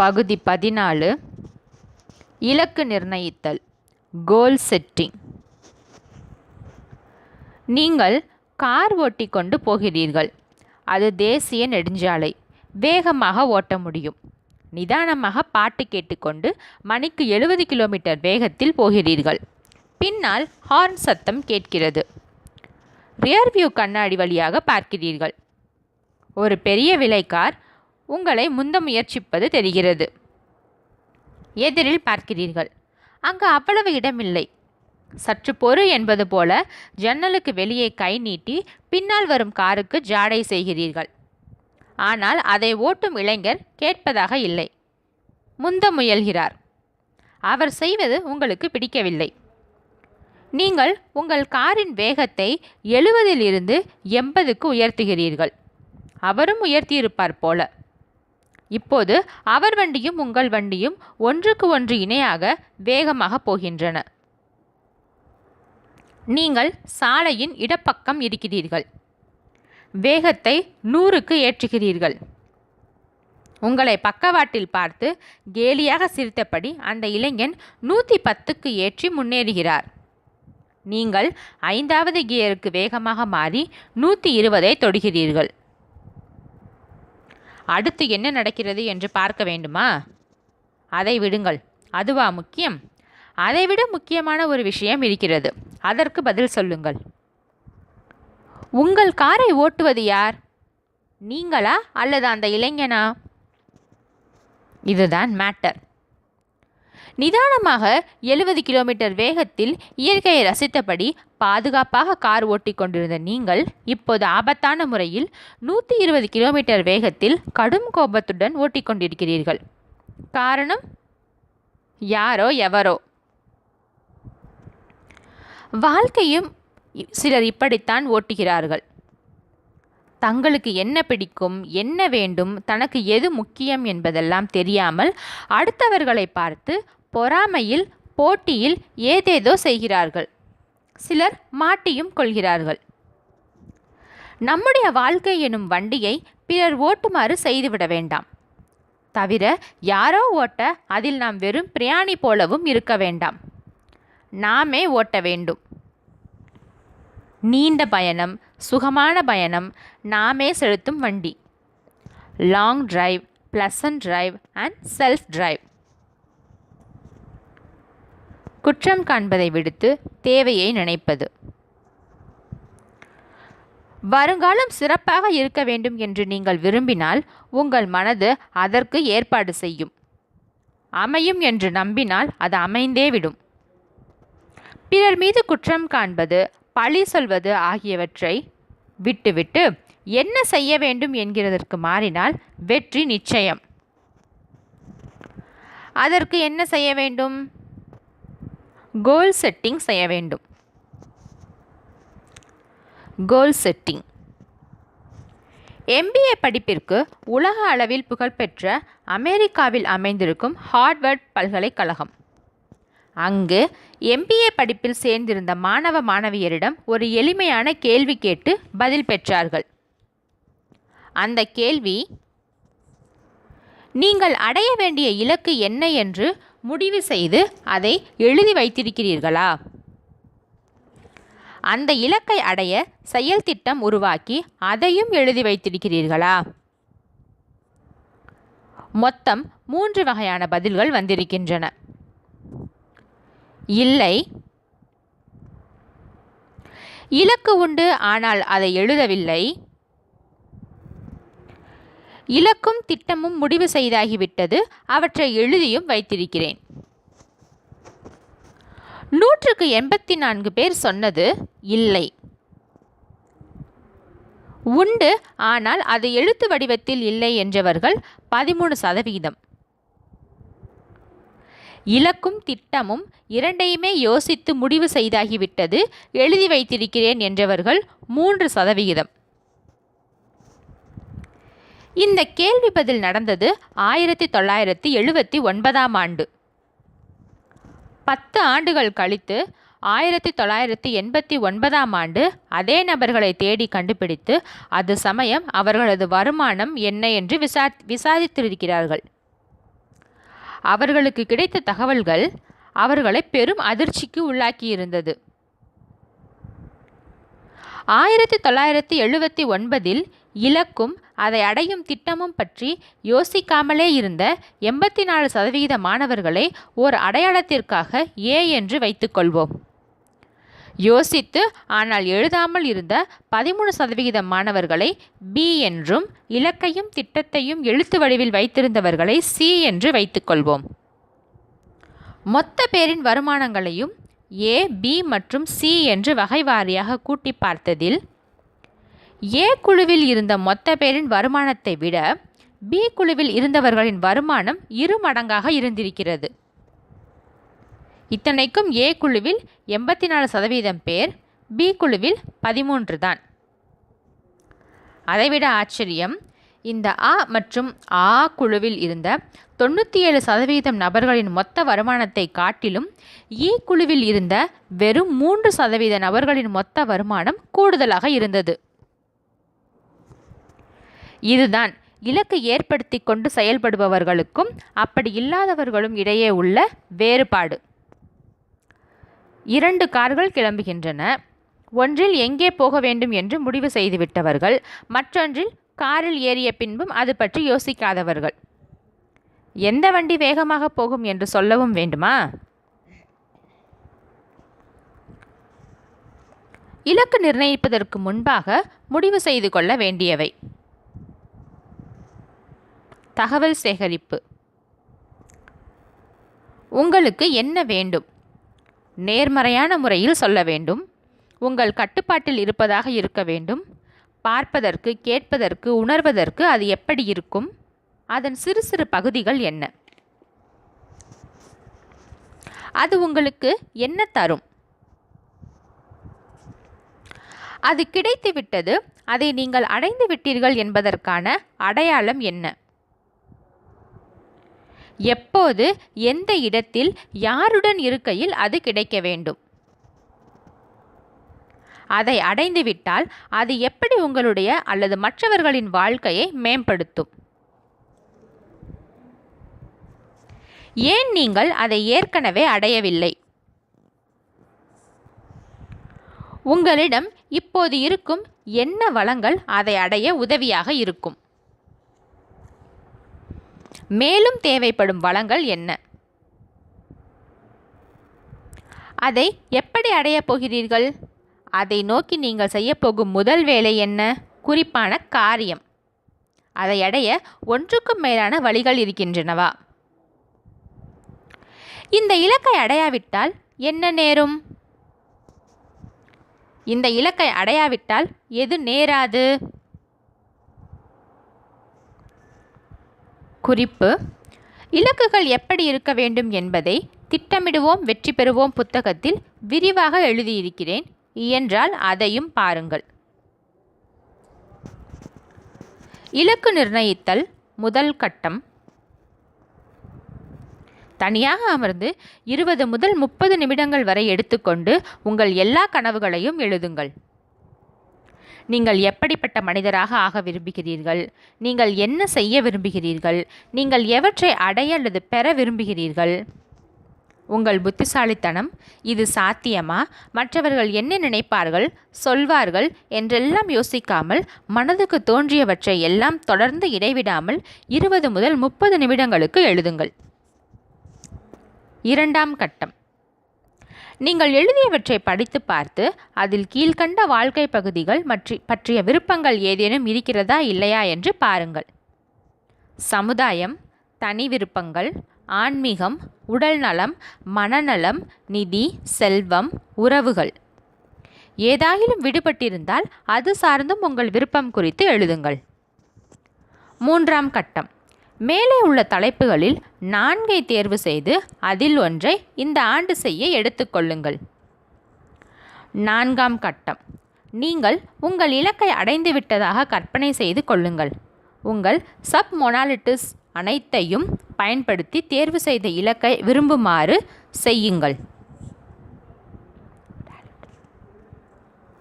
பகுதி பதினாலு. இலக்கு நிர்ணயித்தல். கோல் செட்டிங் நீங்கள் கார் ஓட்டிக் கொண்டு போகிறீர்கள். அது தேசிய நெடுஞ்சாலை. வேகமாக ஓட்ட முடியும். நிதானமாக பாட்டு கேட்டுக்கொண்டு மணிக்கு எழுபது கிலோமீட்டர் வேகத்தில் போகிறீர்கள். பின்னால் ஹார்ன் சத்தம் கேட்கிறது. ரியர்வியூ கண்ணாடி வழியாக பார்க்கிறீர்கள். ஒரு பெரிய விலை கார் உங்களை முந்த முயற்சிப்பது தெரிகிறது. எதிரில் பார்க்கிறீர்கள். அங்கு அவ்வளவு இடமில்லை. சற்று பொறு என்பது போல ஜன்னலுக்கு வெளியே கை நீட்டி பின்னால் வரும் காருக்கு ஜாடை செய்கிறீர்கள். ஆனால் அதை ஓட்டும் இளைஞர் கேட்பதாக இல்லை. முந்த முயல்கிறார். அவர் செய்வது உங்களுக்கு பிடிக்கவில்லை. நீங்கள் உங்கள் காரின் வேகத்தை எழுபதிலிருந்து எண்பதுக்கு உயர்த்துகிறீர்கள். அவரும் உயர்த்தியிருப்பார் போல. இப்போது அவர் வண்டியும் உங்கள் வண்டியும் ஒன்றுக்கு ஒன்று இணையாக வேகமாக போகின்றன. நீங்கள் சாலையின் இடப்பக்கம் இருக்கிறீர்கள். வேகத்தை நூறுக்கு ஏற்றுகிறீர்கள். உங்களை பக்கவாட்டில் பார்த்து கேலியாக சிரித்தபடி அந்த இளைஞன் நூற்றி பத்துக்கு ஏற்றி முன்னேறுகிறார். நீங்கள் ஐந்தாவது கியருக்கு வேகமாக மாறி நூற்றி இருபதை தொடுகிறீர்கள். அடுத்து என்ன நடக்கிறது என்று பார்க்க வேண்டுமா? அதை விடுங்கள். அதுவா முக்கியம்? அதைவிட முக்கியமான ஒரு விஷயம் இருக்கிறது. அதற்கு பதில் சொல்லுங்கள். உங்கள் காரை ஓட்டுவது யார்? நீங்களா அல்லது அந்த இளைஞனா? இதுதான் மேட்டர். நிதானமாக எழுபது கிலோமீட்டர் வேகத்தில் இயற்கையை ரசித்தபடி பாதுகாப்பாக கார் ஓட்டி கொண்டிருந்த நீங்கள் இப்போது ஆபத்தான முறையில் நூற்றி இருபது கிலோமீட்டர் வேகத்தில் கடும் கோபத்துடன் ஓட்டிக்கொண்டிருக்கிறீர்கள். காரணம்? யாரோ எவரோ? வாழ்க்கையும் சிலர் இப்படித்தான் ஓட்டுகிறார்கள். தங்களுக்கு என்ன பிடிக்கும் என்ன வேண்டும் தனக்கு எது முக்கியம் என்பதெல்லாம் தெரியாமல் அடுத்தவர்களை பார்த்து பொறாமையில் போட்டியில் ஏதேதோ செய்கிறார்கள். சிலர் மாட்டியும் கொள்கிறார்கள். நம்முடைய வாழ்க்கை எனும் வண்டியை பிறர் ஓட்டுமாறு செய்துவிட வேண்டாம். தவிர யாரோ ஓட்ட அதில் நாம் வெறும் பிரயாணி போலவும் இருக்க வேண்டாம். நாமே ஓட்ட வேண்டும். நீண்ட பயணம் சுகமான பயணம் நாமே செலுத்தும் வண்டி. Long drive pleasant drive and self drive. குற்றம் காண்பதை விடுத்து தேவையை நினைப்பது. வருங்காலம் சிறப்பாக இருக்க வேண்டும் என்று நீங்கள் விரும்பினால் உங்கள் மனது அதற்கு ஏற்பாடு செய்யும். அமையும் என்று நம்பினால் அது அமைந்தே விடும். பிறர் மீது குற்றம் காண்பது பழி சொல்வது ஆகியவற்றை விட்டுவிட்டு என்ன செய்ய வேண்டும் என்கிறதற்கு மாறினால் வெற்றி நிச்சயம். அதற்கு என்ன செய்ய வேண்டும்? கோல் செட்டிங் செய்ய வேண்டும். கோல் செட்டிங் எம்பிஏ படிப்பிற்கு உலக அளவில் புகழ்பெற்ற அமெரிக்காவில் அமைந்திருக்கும் ஹார்வர்ட் பல்கலைக்கழகம். அங்கு எம்பிஏ படிப்பில் சேர்ந்திருந்த மாணவ மாணவியரிடம் ஒரு எளிமையான கேள்வி கேட்டு பதில் பெற்றார்கள். அந்த கேள்வி நீங்கள் அடைய வேண்டிய இலக்கு என்ன? என்று முடிவு செய்து அதை எழுதி வைத்திருக்கிறீர்களா? அந்த இலக்கை அடைய செயல் திட்டம் உருவாக்கி அதையும் எழுதி வைத்திருக்கிறீர்களா? மொத்தம் மூன்று வகையான பதில்கள் வந்திருக்கின்றன. இல்லை. இலக்கு உண்டு ஆனால் அதை எழுதவில்லை. இலக்கும் திட்டமும் முடிவு செய்தாகிவிட்டது. அவற்றை எழுதியும் வைத்திருக்கிறேன். நூற்றுக்கு எண்பத்தி நான்கு பேர் சொன்னது இல்லை. உண்டு ஆனால் அது எழுத்து வடிவத்தில் இல்லை என்றவர்கள் பதிமூணு சதவீதம். இலக்கும் திட்டமும் இரண்டையுமே யோசித்து முடிவு செய்தாகிவிட்டது. எழுதி வைத்திருக்கிறேன் என்றவர்கள் மூன்று சதவிகிதம் இந்த கேள்வி பதில் நடந்தது ஆயிரத்தி தொள்ளாயிரத்தி எழுபத்தி ஒன்பதாம் ஆண்டு. பத்து ஆண்டுகள் கழித்து ஆயிரத்தி தொள்ளாயிரத்தி எண்பத்தி ஒன்பதாம் ஆண்டு அதே நபர்களை தேடி கண்டுபிடித்து அது சமயம் அவர்களது வருமானம் என்ன என்று விசா விசாரித்திருக்கிறார்கள். அவர்களுக்கு கிடைத்த தகவல்கள் அவர்களை பெரும் அதிர்ச்சிக்கு உள்ளாக்கியிருந்தது. ஆயிரத்தி தொள்ளாயிரத்தி எழுபத்தி ஒன்பதில் இலக்கும் அதை அடையும் திட்டமும் பற்றி யோசிக்காமலே இருந்த எண்பத்தி நாலு சதவிகித மாணவர்களை ஓர் அடையாளத்திற்காக ஏ என்று வைத்துக்கொள்வோம் யோசித்து ஆனால் எழுதாமல் இருந்த பதிமூணு சதவிகித மாணவர்களை பி என்றும் இலக்கையும் திட்டத்தையும் எழுத்து வடிவில் வைத்திருந்தவர்களை சி என்று வைத்துக்கொள்வோம் மொத்த பேரின் வருமானங்களையும் ஏ பி மற்றும் சி என்று வகை வாரியாக கூட்டி பார்த்ததில் ஏ குழுவில் இருந்த மொத்த பேரின் வருமானத்தை விட பி குழுவில் இருந்தவர்களின் வருமானம் இரு மடங்காக இருந்திருக்கிறது. இத்தனைக்கும் ஏ குழுவில் எண்பத்தி நாலு சதவீதம் பேர் பி குழுவில் பதிமூன்று தான். அதைவிட ஆச்சரியம் இந்த அ மற்றும் ஆ குழுவில் இருந்த தொண்ணூற்றி ஏழு சதவீதம் நபர்களின் மொத்த வருமானத்தை காட்டிலும் இ குழுவில் இருந்த வெறும் மூன்று சதவீத நபர்களின் மொத்த வருமானம் கூடுதலாக இருந்தது. இதுதான். இலக்கு ஏற்படுத்தி கொண்டு செயல்படுபவர்களுக்கும் அப்படி இல்லாதவர்களும் இடையே உள்ள வேறுபாடு. இரண்டு கார்கள் கிளம்புகின்றன. ஒன்றில் எங்கே போக வேண்டும் என்று முடிவு செய்துவிட்டவர்கள் மற்றொன்றில் காரில் ஏறிய பின்பும் அது பற்றி யோசிக்காதவர்கள். எந்த வண்டி வேகமாக போகும் என்று சொல்லவும் வேண்டுமா? இலக்கு நிர்ணயிப்பதற்கு முன்பாக முடிவு செய்து கொள்ள வேண்டியவை. தகவல் சேகரிப்பு. உங்களுக்கு என்ன வேண்டும்? நேர்மறையான முறையில் சொல்ல வேண்டும். உங்கள் கட்டுப்பாட்டில் இருப்பதாக இருக்க வேண்டும். பார்ப்பதற்கு கேட்பதற்கு உணர்வதற்கு அது எப்படி இருக்கும்? அதன் சிறு சிறு பகுதிகள் என்ன? அது உங்களுக்கு என்ன தரும்? அது கிடைத்துவிட்டது அதை நீங்கள் அடைந்து விட்டீர்கள் என்பதற்கான அடையாளம் என்ன? எப்போது எந்த இடத்தில் யாருடன் இருக்கையில் அது கிடைக்க வேண்டும்? அதை அடைந்துவிட்டால் அது எப்படி உங்களுடைய அல்லது மற்றவர்களின் வாழ்க்கையை மேம்படுத்தும்? ஏன் நீங்கள் அதை ஏற்கனவே அடையவில்லை? உங்களிடம் இப்போது இருக்கும் என்ன வளங்கள் அதை அடைய உதவியாக இருக்கும்? மேலும் தேவைப்படும் வளங்கள் என்ன? அதை எப்படி அடையப் போகிறீர்கள்? அதை நோக்கி நீங்கள் செய்யப்போகும் முதல் வேலை என்ன? குறிப்பான காரியம். அதை அடைய ஒன்றுக்கும் மேலான வழிகள் இருக்கின்றனவா? இந்த இலக்கை அடையாவிட்டால் என்ன நேரும்? இந்த இலக்கை அடையாவிட்டால் எது நேராது? குறிப்பு இலக்குகள் எப்படி இருக்க வேண்டும் என்பதை திட்டமிடுவோம் வெற்றி பெறுவோம் புத்தகத்தில் விரிவாக எழுதியிருக்கிறேன். இயன்றால் அதையும் பாருங்கள். இலக்கு நிர்ணயித்தல் முதல் கட்டம். தனியாக அமர்ந்து இருபது முதல் முப்பது நிமிடங்கள் வரை எடுத்துக்கொண்டு உங்கள் எல்லா கனவுகளையும் எழுதுங்கள். நீங்கள் எப்படிப்பட்ட மனிதராக ஆக விரும்புகிறீர்கள்? நீங்கள் என்ன செய்ய விரும்புகிறீர்கள்? நீங்கள் எவற்றை அடைய அல்லது பெற விரும்புகிறீர்கள்? உங்கள் புத்திசாலித்தனம் இது சாத்தியமா? மற்றவர்கள் என்ன நினைப்பார்கள்? சொல்வார்கள் என்றெல்லாம் யோசிக்காமல் மனதுக்கு தோன்றியவற்றை எல்லாம் தொடர்ந்து இடைவிடாமல் இருபது முதல் முப்பது நிமிடங்களுக்கு எழுதுங்கள். இரண்டாம் கட்டம். நீங்கள் எழுதியவற்றை படித்து பார்த்து அதில் கீழ்கண்ட வாழ்க்கை பகுதிகள் மற்றி பற்றிய விருப்பங்கள் ஏதேனும் இருக்கிறதா இல்லையா என்று பாருங்கள். சமுதாயம் தனி விருப்பங்கள் ஆன்மீகம் உடல் நலம் மனநலம் நிதி செல்வம் உறவுகள். ஏதாயிலும் விடுபட்டிருந்தால் அது சார்ந்தும் உங்கள் விருப்பம் குறித்து எழுதுங்கள். மூன்றாம் கட்டம். மேலே உள்ள தலைப்புகளில் நான்கை தேர்வு செய்து அதில் ஒன்றை இந்த ஆண்டு செய்ய எடுத்துக்கொள்ளுங்கள் நான்காம் கட்டம். நீங்கள் உங்கள் இலக்கை அடைந்து விட்டதாக கற்பனை செய்து கொள்ளுங்கள். உங்கள் சப் மொனாலிட்டிஸ் அனைத்தையும் பயன்படுத்தி தேர்வு செய்த இலக்கை விரும்புமாறு செய்யுங்கள்.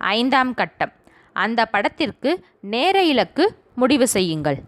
ஐந்தாம் கட்டம். அந்த படத்திற்கு நேர இலக்கு முடிவு செய்யுங்கள்.